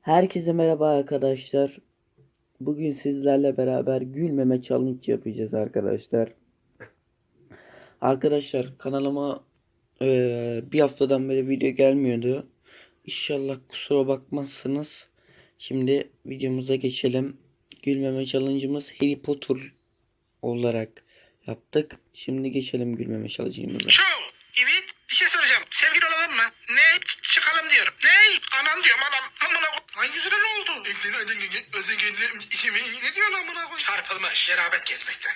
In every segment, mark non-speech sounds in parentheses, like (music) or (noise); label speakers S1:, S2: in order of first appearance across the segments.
S1: Herkese merhaba arkadaşlar. Bugün sizlerle beraber gülmeme challenge yapacağız arkadaşlar. Arkadaşlar kanalıma eee, bir haftadan beri video gelmiyordu. İnşallah kusura bakmazsınız. Şimdi videomuza geçelim. Gülmeme challenge'ımız Harry Potter olarak yaptık. Şimdi geçelim gülmeme challenge'ımıza.
S2: Şu, evet bir şey soracağım. Sevgili olalım mı? Ne? Çıkalım diyorum. Ne? Anan diyorum anam. Amına koy. Lan yüzüne ne oldu? Ne diyorsun amına koy? Çarpılmış. Cerabet gezmekten.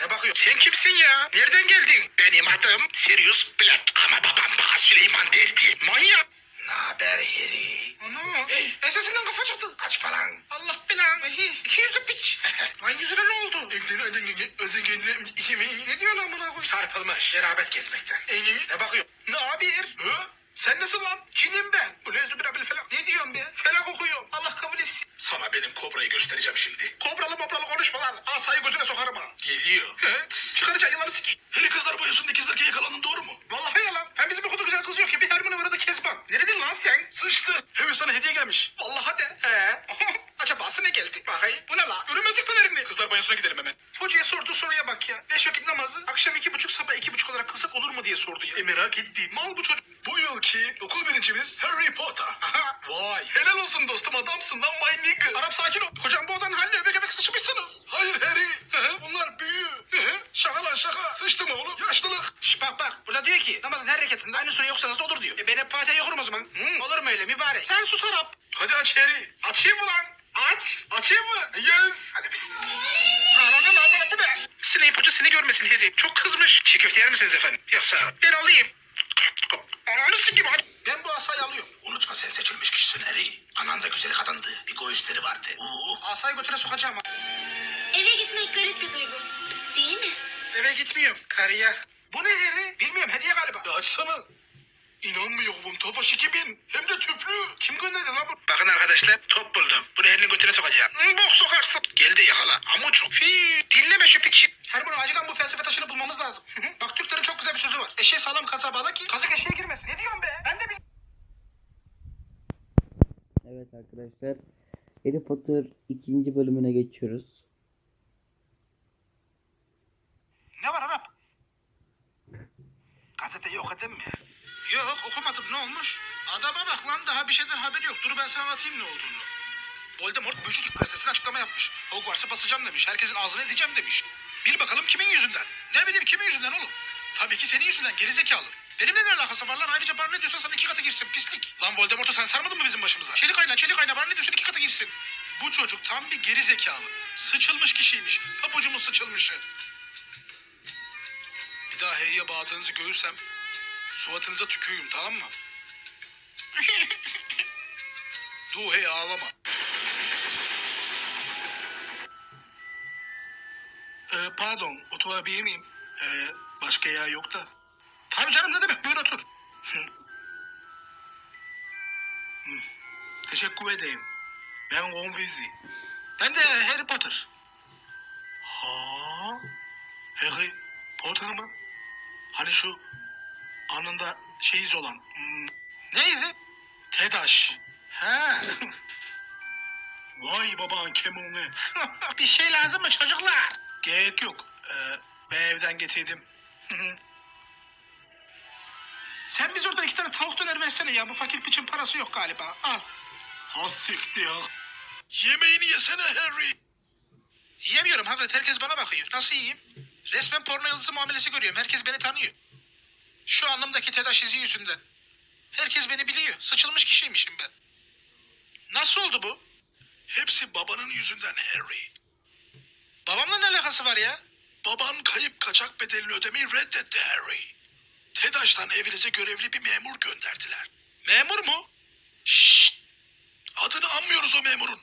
S2: Ne bakıyorsun? Sen kimsin ya? Nereden geldin? Benim adım Sirius Black. Ama babam bana Süleyman derdi. Manyak. Ne haber Harry? Ana. Ey, esasından kafa çıktı. Kaçma lan. Allah belanı. İki yüzlü piç. (laughs) lan yüzüne ne oldu? Ne diyorsun amına koy? Çarpılmış. Cerabet gezmekten. Ne bakıyorsun? Ne haber? Hı? Sen nasıl lan? Cinim ben. Bu ne zübirabil felak. Ne diyorsun be? Felak okuyorum. Allah kabul etsin. Sana benim kobrayı göstereceğim şimdi. Kobralı mobralı konuşma lan. Asayı gözüne sokarım ha. Geliyor. He? Çıkaracak yılanı sikeyim. Hele kızlar boyasında ikizlerken yakalandın doğru mu? Vallahi yalan. Hem bizim okulda güzel kız yok ki. Bir Hermione var adı Kezban. Neredin lan sen? Sıçtı. Hem sana hediye gelmiş. Vallahi de. He. Acabası ne geldi? Bakayım. Bu ne la? Ürümezlik pelerini. Kızlar banyosuna gidelim hemen. Hocaya sorduğu soruya bak ya. Beş vakit namazı akşam iki buçuk sabah iki buçuk olarak kılsak olur mu diye sordu ya. E merak ettiğim mal bu çocuk. Bu yılki okul birincimiz Harry Potter. Vay. Helal olsun dostum adamsın lan my nigga. Arap sakin ol. Hocam bu odanın haline öbek öbek sıçmışsınız. Hayır Harry. Bunlar büyü. Şaka lan şaka. Sıçtım oğlum. Yaşlılık. Şş, bak bak. Burada diyor ki namazın her rekatında aynı sure yoksanız da olur diyor. E ben hep Fatiha'yı okurum o zaman. Hı, olur mu öyle mübarek? Sen sus Arap. Hadi aç Harry. Açayım mı lan? Aç. Açayım mı? Yes. Hadi bismillah. Ananın amına bu ne? Snape hoca seni görmesin Harry. Çok kızmış. Çiğ köfte yer misiniz efendim? Yoksa ben alayım. Ananı hadi. Ben bu asayı alıyorum. Unutma sen seçilmiş kişisin Harry. Anan da güzel kadındı. Bir göğüsleri vardı. Oo. Asayı götüne sokacağım.
S3: Eve gitmek garip bir duygu. Değil mi?
S2: Eve gitmiyorum karıya. Bu ne Harry? Bilmiyorum hediye galiba. Ya açsana. İnanmıyorum. Tofaş 2000. Hem de tüplü. Kim gönderdi lan bu? Bakın arkadaşlar top buldum. Bunu elinin götüne sokacağım. Hı, bok sokarsın. Geldi yakala. Ama çok. Fi. Dinleme şu piçi. Her bunu acilen bu felsefe taşını bulmamız lazım. (laughs) Hı hı. Bak Türklerin çok güzel bir sözü var. Eşeği sağlam kaza bağla ki kazık eşeğe girmesin. Ne diyorsun be? Ben de bil-
S1: Evet arkadaşlar. Harry Potter ikinci bölümüne geçiyoruz.
S2: Ne var Arap? Gazeteyi okudun mu? Yok okumadım ne olmuş? Adama bak lan daha bir şeyden haberi yok. Dur ben sana anlatayım ne olduğunu. Voldemort Büyücü gazetesine açıklama yapmış. Hogwarts'ı basacağım demiş. Herkesin ağzını edeceğim demiş. Bil bakalım kimin yüzünden? Ne bileyim kimin yüzünden oğlum? Tabii ki senin yüzünden gerizekalı. Benimle ne alakası var lan? Ayrıca bana ne diyorsan sana iki katı girsin pislik. Lan Voldemort'u sen sarmadın mı bizim başımıza? Çelik ayna çelik ayna bana ne diyorsun iki katı girsin. Bu çocuk tam bir gerizekalı. Sıçılmış kişiymiş. Papucumun sıçılmışı. Bir daha heyye bağladığınızı görürsem suratınıza tükürüyüm tamam mı? (laughs) Du hey ağlama. Ee, pardon oturabilir miyim? Ee, başka yer yok da. Tabii canım ne demek buyur otur. Hı. Teşekkür ederim. Ben Weasley. Ben de Harry Potter. Ha? Harry Potter mı? Hani şu anında şey iz olan. Hmm, ne izi? TEDAŞ. He. (laughs) Vay baban kemone. (laughs) Bir şey lazım mı çocuklar? Gerek yok. Ee, ben evden getirdim. Hı hı. Sen biz orada iki tane tavuk döner versene ya. Bu fakir piçin parası yok galiba. Al. Ha siktir ya. Yemeğini yesene Harry. Yiyemiyorum Hazret. Herkes bana bakıyor. Nasıl yiyeyim? Resmen porno yıldızı muamelesi görüyorum. Herkes beni tanıyor. Şu anlamdaki TEDAŞ izi yüzünden. Herkes beni biliyor. Sıçılmış kişiymişim ben. Nasıl oldu bu? Hepsi babanın yüzünden Harry. Babamla ne alakası var ya? Baban kayıp kaçak bedelini ödemeyi reddetti Harry. TEDAŞ'tan evinize görevli bir memur gönderdiler. Memur mu? Şşt! Adını anmıyoruz o memurun.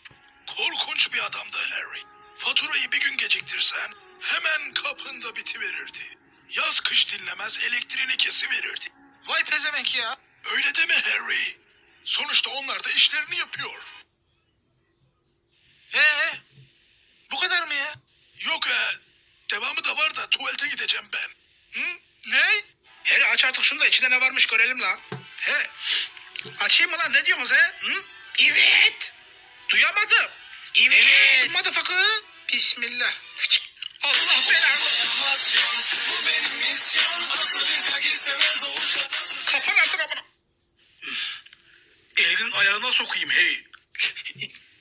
S2: Korkunç bir adamdı Harry. Faturayı bir gün geciktirsen hemen kapında bitiverirdi. Yaz kış dinlemez elektriğini kesiverirdi. Vay pezevenk ya. Öyle deme Harry. Sonuçta onlar da işlerini yapıyor. Ee, bu kadar mı ya? Yok e, devamı da var da tuvalete gideceğim ben. Hı? Ne? Harry aç artık şunu da içinde ne varmış görelim lan. He. Açayım mı lan ne diyorsunuz he? Hı? Evet.
S4: Duyamadım. Evet. Motherfucker. Bismillah. Allah belanı. Kapan artık amına. Elinin ayağına sokayım hey.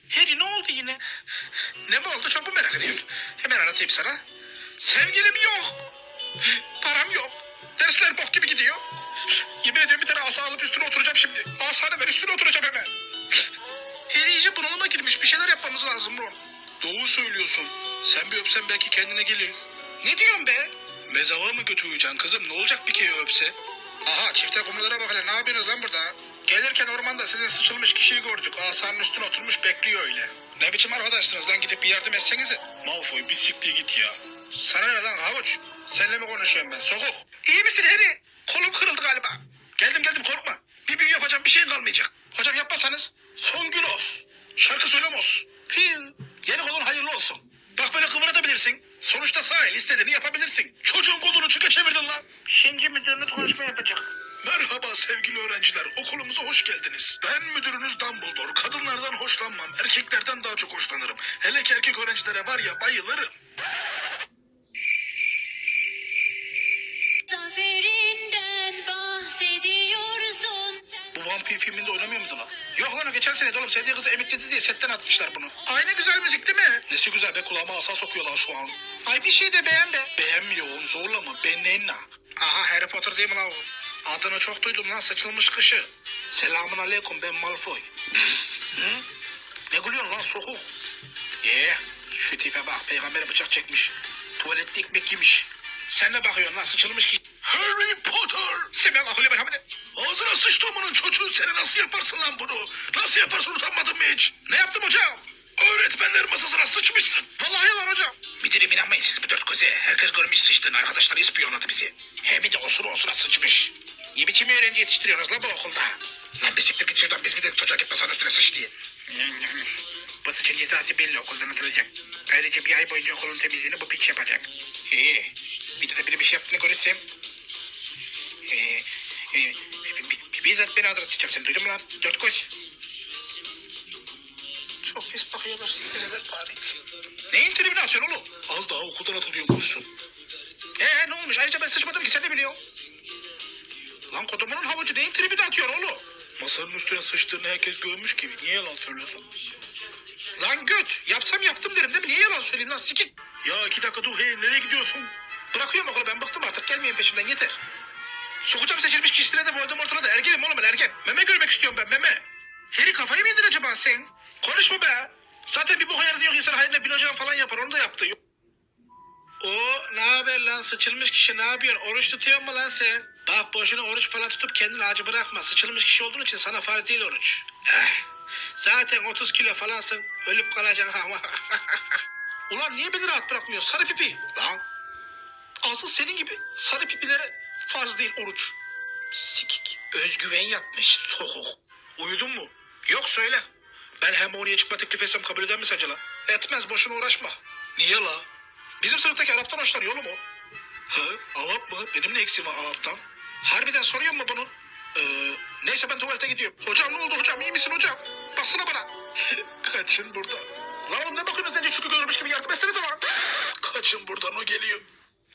S4: Harry ne oldu yine? Ne mi oldu çok mu merak ediyorum. Hemen anlatayım sana. Sevgilim yok. Param yok. Dersler bok gibi gidiyor. Yemin ediyorum bir tane asa alıp üstüne oturacağım şimdi. Asanı ver üstüne oturacağım hemen. Harry iyice bunalıma girmiş. Bir şeyler yapmamız lazım Ron. Doğru söylüyorsun. Sen bir öpsen belki kendine gelir. Ne diyorsun be? Mezava mı götüreceksin kızım? Ne olacak bir kere öpse? Aha çifte kumrulara bak hele. Ne yapıyorsunuz lan burada? Gelirken ormanda sizin sıçılmış kişiyi gördük. Asanın üstüne oturmuş bekliyor öyle. Ne biçim arkadaşsınız lan gidip bir yardım etsenize. Malfoy bir siktir git ya. Sana ne lan havuç? Seninle mi konuşuyorum ben? Sokuk. İyi misin Harry? Kolum kırıldı galiba. Geldim geldim korkma. Bir büyü yapacağım bir şeyin kalmayacak. Hocam yapmasanız. Son gün olsun. Şarkı söylemos. Fil. Yeni kolun hayırlı olsun. Bak böyle kıvırabilirsin. Sonuçta sağ el istediğini yapabilirsin. Çocuğun kolunu çıka çevirdin lan. Şimdi müdürünüz konuşma yapacak. Merhaba sevgili öğrenciler. Okulumuza hoş geldiniz. Ben müdürünüz Dumbledore. Kadınlardan hoşlanmam. Erkeklerden daha çok hoşlanırım. Hele ki erkek öğrencilere var ya bayılırım. Vampir filminde oynamıyor muydu lan? Yok lan o geçen sene oğlum sevdiği kızı emekledi diye setten atmışlar bunu. Aynı güzel müzik değil mi? Nesi güzel be kulağıma asa sokuyorlar şu an. Ay bir şey de beğen be. Beğenmiyor oğlum zorlama benenna. Aha Harry Potter değil mi lan o? Adını çok duydum lan sıçılmış kışı. Selamun aleyküm ben Malfoy. Hı? Ne gülüyorsun lan sokuk? Ye şu tipe bak peygamber bıçak çekmiş. Tuvalette ekmek yemiş. Sen ne bakıyorsun lan sıçılmış ki? Harry Potter! Sen ben akıllı merhamet Ağzına sıçtığımının çocuğu seni nasıl yaparsın lan bunu? Nasıl yaparsın utanmadın mı hiç? Ne yaptım hocam? Öğretmenler masasına sıçmışsın. Vallahi yalan hocam. Dilim inanmayın siz bu dört göze. Herkes görmüş sıçtığını. Arkadaşlar ispiyonladı bizi. Hem de osura osura sıçmış. Ne biçim öğrenci yetiştiriyorsunuz lan bu okulda? Lan bir siktir git şuradan biz bir de çocuğa gitmesen üstüne sıç diye. Bu sıçın cezası belli okuldan atılacak. Ayrıca bir ay boyunca okulun temizliğini bu piç yapacak. İyi. Bir de biri bir şey yaptığını görürsem. Bi- bi- bizzat ben ağzına sıçacağım seni duydun mu lan? Dört koş. Çok pis bakıyorlar siktir bari. Neyin tribüne atıyorsun oğlum? Az daha okuldan atılıyormuşsun. Ee ne olmuş? Ayrıca ben sıçmadım ki sen de biliyorsun. Lan kodumunun havucu neyin tribüne atıyor oğlum? Masanın üstüne sıçtığını herkes görmüş gibi. Niye yalan söylüyorsun? Lan göt. Yapsam yaptım derim değil mi? Niye yalan söyleyeyim lan sikin? Ya iki dakika dur hey nereye gidiyorsun? Bırakıyorum okulu ben bıktım artık gelmeyin peşimden yeter. Sokacağım seçilmiş kişilere de Voldemort'una da ergenim oğlum ben ergen. Meme görmek istiyorum ben meme. Harry kafayı mı yedin acaba sen? Konuşma be. Zaten bir boka yardı yok insan hayrına bir hocam falan yapar onu da yaptı. O ne haber lan sıçılmış kişi ne yapıyorsun? Oruç tutuyor mu lan sen? Bak boşuna oruç falan tutup kendini acı bırakma. Sıçılmış kişi olduğun için sana farz değil oruç. Eh, zaten 30 kilo falansın. Ölüp kalacaksın (laughs) ama. Ulan niye beni rahat bırakmıyorsun sarı pipi? Lan. Asıl senin gibi sarı pipilere farz değil oruç. Sikik. Özgüven yapmış soğuk. Uyudun mu? Yok söyle. Ben hem oraya çıkma teklif etsem kabul eder mi sence lan? Etmez boşuna uğraşma. Niye la? Bizim sınıftaki Arap'tan hoşlanıyor oğlum o. Hı? Arap mı? Benim ne eksiğim var Arap'tan? Harbiden soruyor mu bunun? Ee, neyse ben tuvalete gidiyorum. Hocam ne oldu hocam? İyi misin hocam? Baksana bana. (laughs) Kaçın buradan. Lan oğlum ne bakıyorsunuz önce çünkü görmüş gibi yardım etsenize lan. Kaçın buradan o geliyor.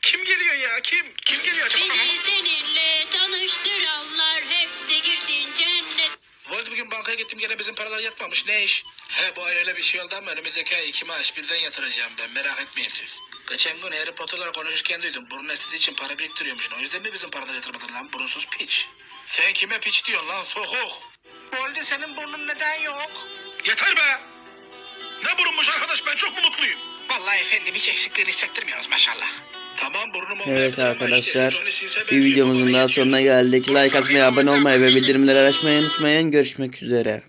S4: Kim geliyor ya? Kim? Kim geliyor acaba?
S5: Beni seninle tanıştıranlar hepsi girsin cennet.
S4: Voldi bugün bankaya gittim gene bizim paralar yatmamış. Ne iş? He bu ay öyle bir şey oldu ama önümüzdeki ay iki maaş birden yatıracağım ben. Merak etmeyin siz. Geçen gün Harry Potter'la konuşurken duydum. Burun estetiği için para biriktiriyormuşsun. O yüzden mi bizim paraları yatırmadın lan? Burunsuz piç. Sen kime piç diyorsun lan sokuk? Voldi senin burnun neden yok? Yeter be! Ne burunmuş arkadaş ben çok mu mutluyum? Vallahi efendim hiç eksikliğini hissettirmiyoruz maşallah.
S1: Evet arkadaşlar bir videomuzun daha sonuna geldik. Like atmayı, abone olmayı ve bildirimleri açmayı unutmayın. Görüşmek üzere.